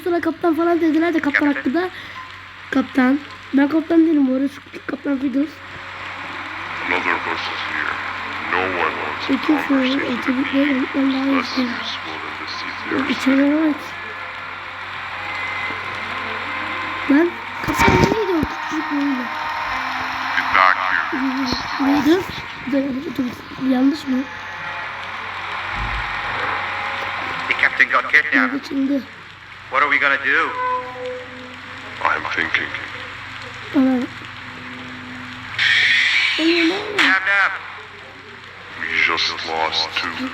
Dostlara kaptan falan dediler de kaptan hakkında. Kaptan. Ben kaptan değilim bu arada. Kaptan Fiddles. Another of us is here. No one wants a Ekim şöyle conversation with eğitimlikleri me. eğitimlikten daha Less iyi. useful than to see through İçeri evet. Ben kaptan neydi o küçük here. Neydi? Yanlış mı? The captain got kidnapped. Evet şimdi. What are we gonna do? I'm thinking. Bana. Nab. We just lost two.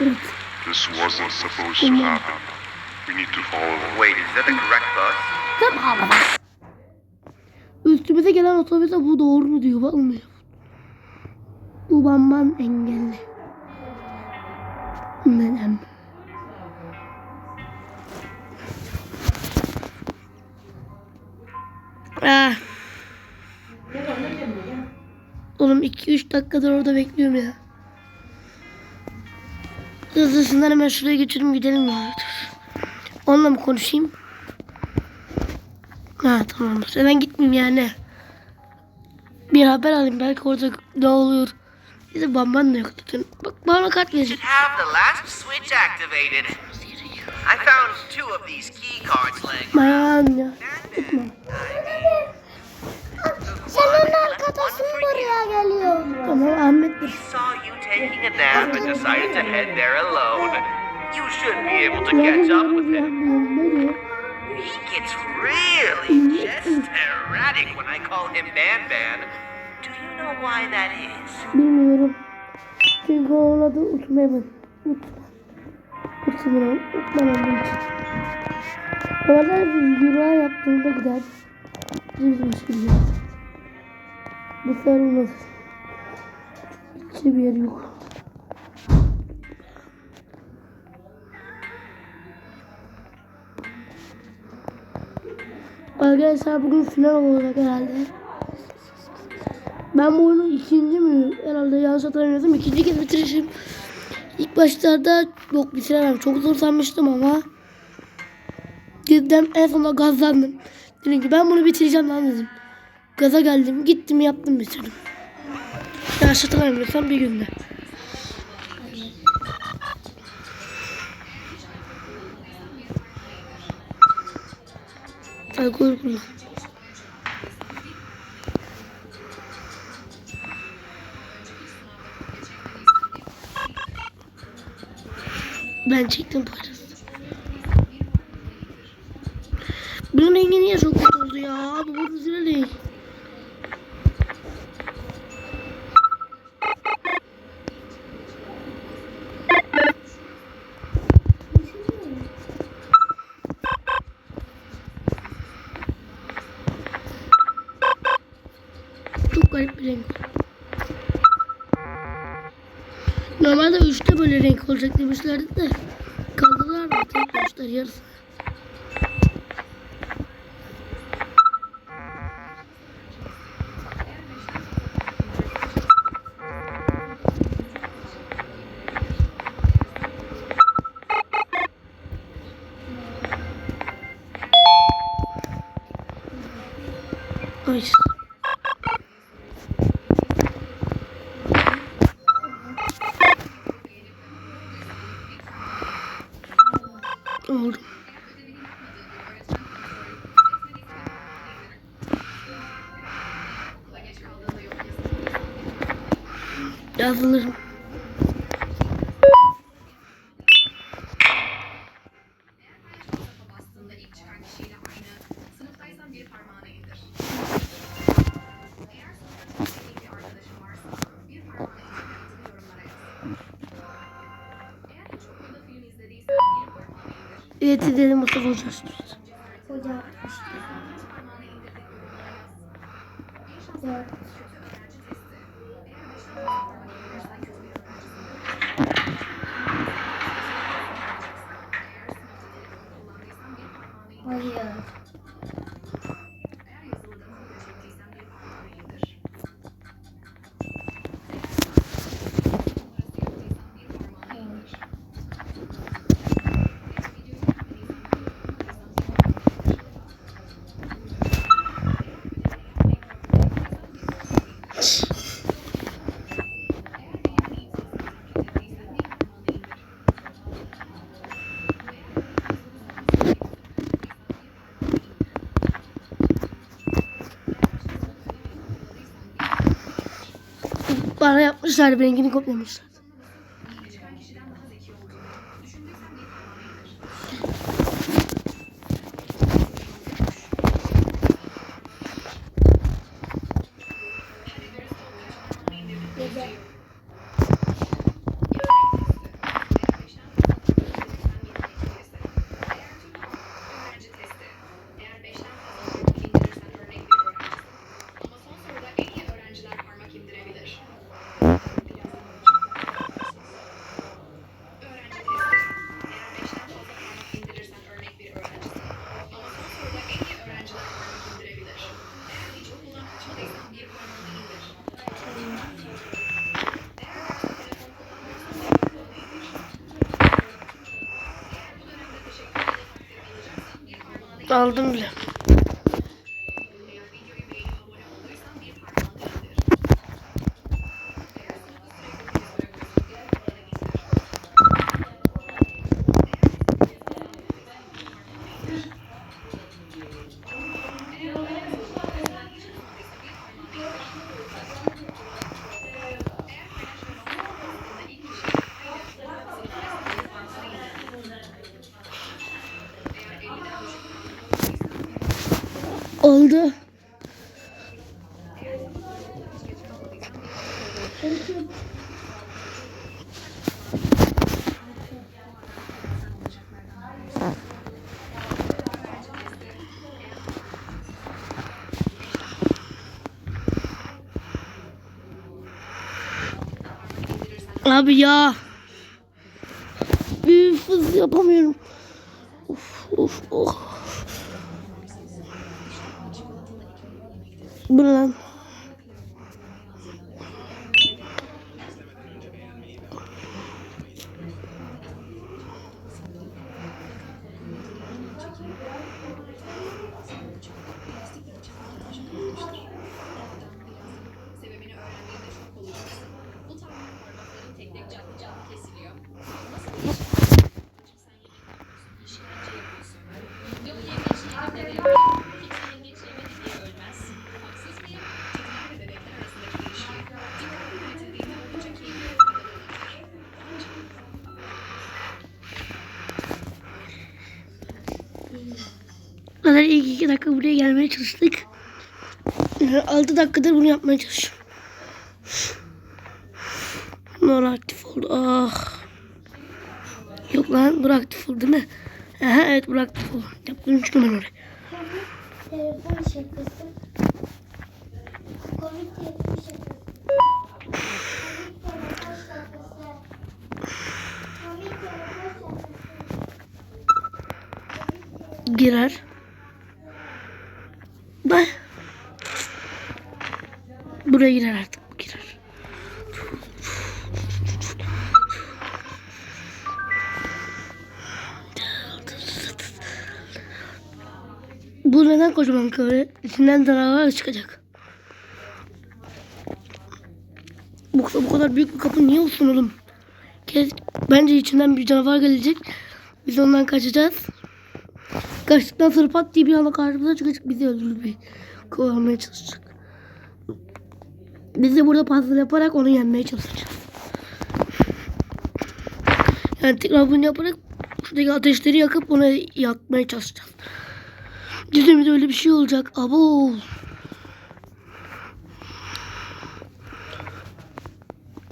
Evet. This wasn't supposed to happen. We need to follow them. Wait, is that the correct bus? Tamam. Üstümüze gelen otobüse bu doğru mu diyor bakmıyor. Bu bamban engelli. Neden? Ah. Oğlum 2-3 dakikadır orada bekliyorum ya. Hızlısından hemen şuraya geçelim gidelim ya. Onunla mı konuşayım? Ha tamamdır. Hemen gitmeyeyim yani. Bir haber alayım. Belki orada ne olur. Bizi bamban da yok. zaten. Bak bana kart verecek. I found two of these key cards laying Bayan ya. Arkadaşın buraya geliyor. Tamam Ahmet'tir. saw you taking a nap and decided to head there alone. You should be able to catch up with him. He gets really just erratic when I call him Ban Ban. Do you know why that is? Bilmiyorum. Çünkü onun adı Utmemen. Utman. Utman. Utman olduğu için. Orada bir yürüyen yaptığında gider. Bizim gibi. Bu sefer olmaz. Hiç bir yer yok. Arkadaşlar bugün final olacak herhalde. Ben bu oyunu ikinci mi herhalde yanlış hatırlamıyorsam ikinci kez bitirişim. İlk başlarda yok bitiremem. Çok zor sanmıştım ama gittim en sonunda gazlandım. Dedim ki ben bunu bitireceğim lan dedim. Gaza geldim gittim yaptım bitirdim. Yanlış hatırlamıyorsam bir günde. Alkol kullan. Ben çektim parası. Bunun rengi niye çok kötü oldu ya? Bu güzel renk. Garip bir renk. Normalde üçte böyle renk olacak demişlerdi de kaldılar mı? Tek koymuşlar yarısı. Ay. Evet dedim Mustafa. Hoca. Yapmışlar rengini kopyamışlar. Aldım bile. Oldu. Abi ya. Üf, hız yapamıyorum. Of of oh. Bu lan? Zaten ilk iki dakika buraya gelmeye çalıştık. 6 dakikadır bunu yapmaya çalışıyorum. Nor aktif oldu. Ah. Yok lan bura aktif oldu değil mi? Aha, evet bura aktif oldu. Yaptım çünkü ben oraya. Telefon şakası. Komik telefon şakası. Girer. Bak. Buraya girer artık. Bu girer. Bu neden kocaman köre? İçinden canavar çıkacak. Bu, bu kadar büyük bir kapı niye olsun oğlum? Kes, bence içinden bir canavar gelecek. Biz ondan kaçacağız. Kaçtıktan sonra pat diye bir anda karşımıza çıkacak bizi öldürmeye kovalamaya çalışacak. Biz de burada puzzle yaparak onu yenmeye çalışacağız. Yani tekrar bunu yaparak şuradaki ateşleri yakıp onu yakmaya çalışacağız. Dizimde öyle bir şey olacak. Abo.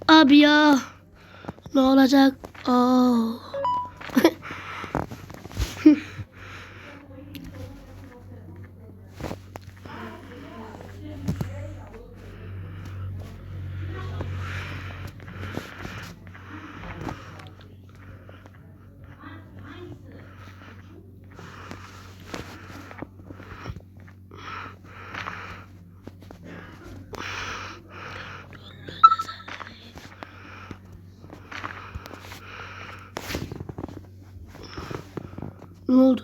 Abi ya. Ne olacak? Aa. Ne oldu?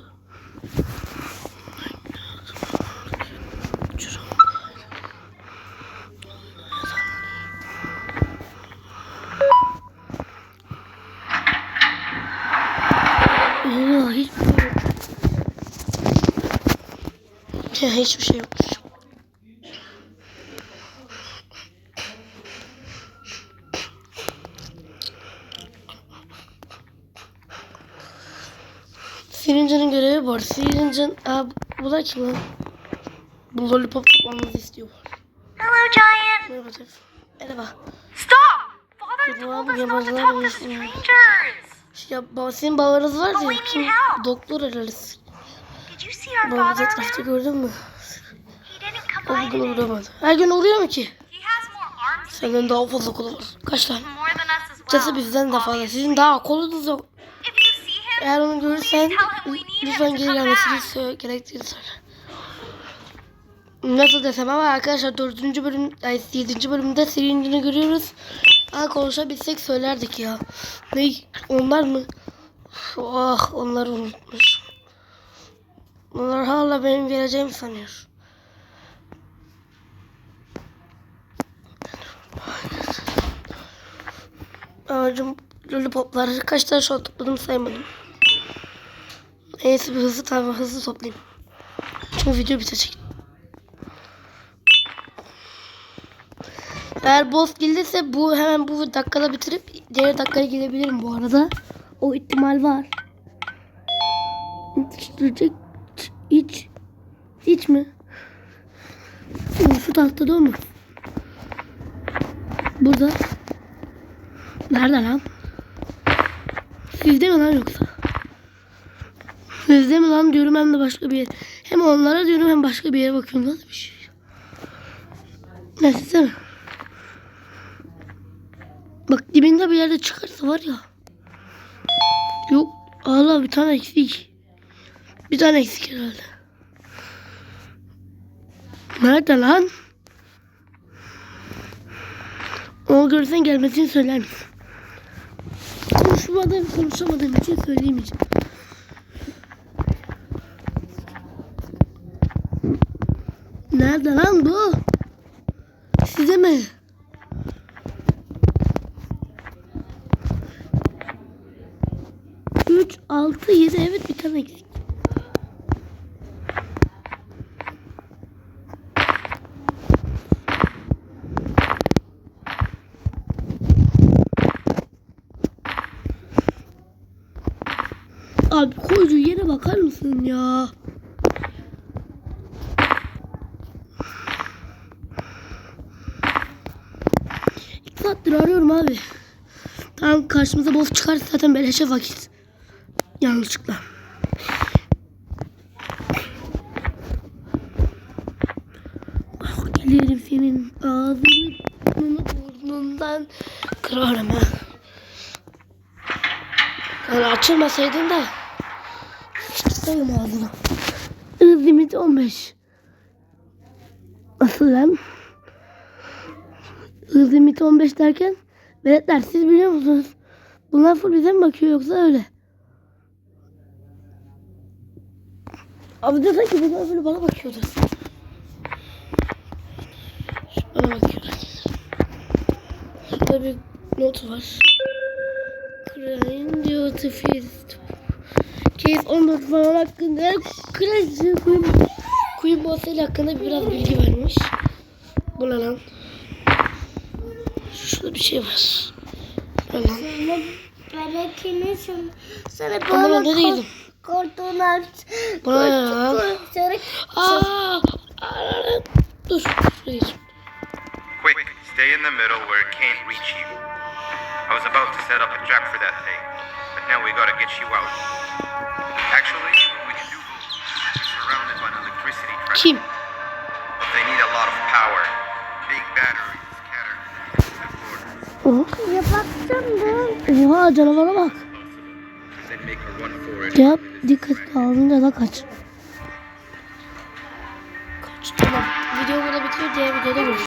Allah hiçbir şey yok. Ya hiçbir şey yokmuş. Sihirci'nin... Aa, bu da kim lan? Bu lollipop toplamamızı istiyor. Hello, Giant. Merhaba Tef. Merhaba. Stop! Father told us not to talk to strangers. Ya baba senin babanız var ya. Kim? Doktor ararız. Babamızı father etrafta gördün mü? O bugün uğramadı. Her gün uğruyor mu ki? Senden daha fazla kolu var. Kaç tane? Cesi bizden de fazla. Sizin daha kolunuz yok. If you see him, Eğer onu görürsen lütfen geri gelmesini söyle, gerektiğini söyle. Nasıl desem ama arkadaşlar dördüncü bölüm, ay yedinci bölümde Selin'ini görüyoruz. Aa konuşabilsek söylerdik ya. Ne? Onlar mı? Ah onlar unutmuş. Onlar hala benim geleceğimi sanıyor. Ağacım lollipoplar kaç tane şu an topladım saymadım. Neyse bir hızlı tamam hızlı toplayayım. Çünkü video bitecek. Eğer boss gelirse bu hemen bu dakikada bitirip diğer dakikaya gidebilirim bu arada. O ihtimal var. Yetiştirecek hiç hiç mi? Şu tahtada o mu? Burada. Nerede lan? Sizde mi lan yoksa? Sizde mi lan diyorum hem de başka bir yer. Hem onlara diyorum hem başka bir yere bakıyorum. Nasıl bir şey? Ne sizde mi? Bak dibinde bir yerde çıkarsa var ya. Yok. Allah bir tane eksik. Bir tane eksik herhalde. Nerede lan? Onu görürsen gelmesini söyler misin? Konuşmadığım, konuşamadığım için söyleyemeyeceğim. Nerede lan bu? Size mi? Üç, altı, yedi. Evet bir tane eksik. Abi koyduğu yere bakar mısın ya? İki saattir arıyorum abi. Tamam karşımıza boss çıkarsa zaten beleşe vakit. Yanlışlıkla. Ah, Gelirim senin ağzını burnundan kırarım ha. Yani açılmasaydın da sıçsayım ağzına. Hız limiti 15. Nasıl lan? Hız limiti 15 derken veletler siz biliyor musunuz? Bunlar full bize mi bakıyor yoksa öyle? Abi de sanki bunlar böyle bana bakıyordu. Bana bakıyor. Şurada bir not var. Crying Duty Feast. Case 14 falan hakkında Crash Queen, Queen Boss hakkında biraz bilgi vermiş. Bu lan? Şurada bir şey var. Bu ne lan? Berekini şun. Sana Ben böyle burada değilim. Kortuğun aç. Bu ne lan? Sarı Aa, aa, dur. Şuraya. Quick, stay in the middle where it can't reach you. I was about to set up a trap for that thing, but now we gotta get you out. Actually, we can do both. You're surrounded by an electricity trap, Kim? Oha. Ya baktım. Oha canavara bak. They make a run for it. Cevap dikkat aldığında da kaç. Kaç tamam. Video burada bitiyor. Diğer videoda görüşürüz.